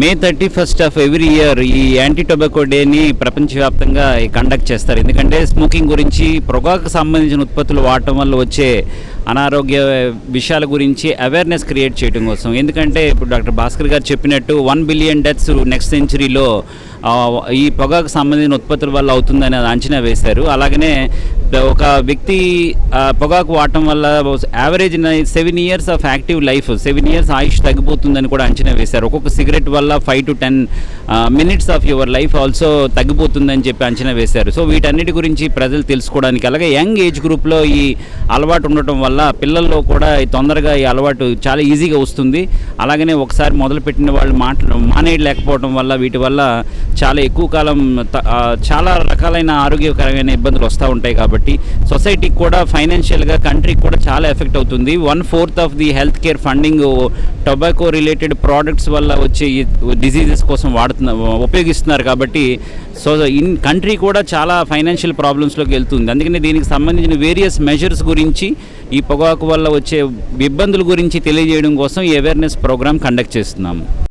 May thirty first of every year ఈ anti tobacco డేని ప్రపంచవ్యాప్తంగా కండక్ట్ చేస్తారు. ఎందుకంటే స్మోకింగ్ గురించి పొగాకు సంబంధించిన ఉత్పత్తులు వాడటం వల్ల వచ్చే అనారోగ్య విషయాల గురించి అవేర్నెస్ క్రియేట్ చేయడం కోసం. ఎందుకంటే ఇప్పుడు డాక్టర్ భాస్కర్ గారు చెప్పినట్టు వన్ బిలియన్ డెత్స్ నెక్స్ట్ సెంచరీలో ఈ పొగాకు సంబంధించిన ఉత్పత్తుల వల్ల అవుతుందని అది అంచనా వేశారు. అలాగనే ఒక వ్యక్తి పొగాకు వాడటం వల్ల average seven years of active life seven years ఆయుష్ తగ్గిపోతుందని కూడా అంచనా వేశారు. ఒక్కొక్క సిగరెట్ వల్ల five to ten minutes of your life also తగ్గిపోతుందని చెప్పి అంచనా వేశారు. సో వీటన్నిటి గురించి ప్రజలు తెలుసుకోవడానికి అలాగే యంగ్ ఏజ్ గ్రూప్లో ఈ అలవాటు ఉండటం వల్ల పిల్లల్లో కూడా తొందరగా ఈ అలవాటు చాలా ఈజీగా వస్తుంది. అలాగనే ఒకసారి మొదలుపెట్టిన వాళ్ళు మాట్లా మానేయలేకపోవడం వల్ల వీటి వల్ల చాలా ఎక్కువ కాలం త- చాలా రకాలైన ఆరోగ్యకరమైన ఇబ్బందులు వస్తూ ఉంటాయి కాబట్టి సొసైటీకి కూడా ఫైనాన్షియల్గా కంట్రీకి కూడా చాలా ఎఫెక్ట్ అవుతుంది. One fourth of the health care funding tobacco related products వల్ల వచ్చే డిసీజెస్ కోసం వాడుతున్న ఉపయోగిస్తున్నారు కాబట్టి సో ఇన్ కంట్రీ కూడా చాలా ఫైనాన్షియల్ ప్రాబ్లమ్స్లోకి వెళ్తుంది. అందుకని దీనికి సంబంధించిన వేరియస్ మెజర్స్ గురించి ఈ పొగాకు వల్ల వచ్చే ఇబ్బందుల గురించి తెలియజేయడం కోసం ఈ అవేర్నెస్ ప్రోగ్రామ్ కండక్ట్ చేస్తున్నాము.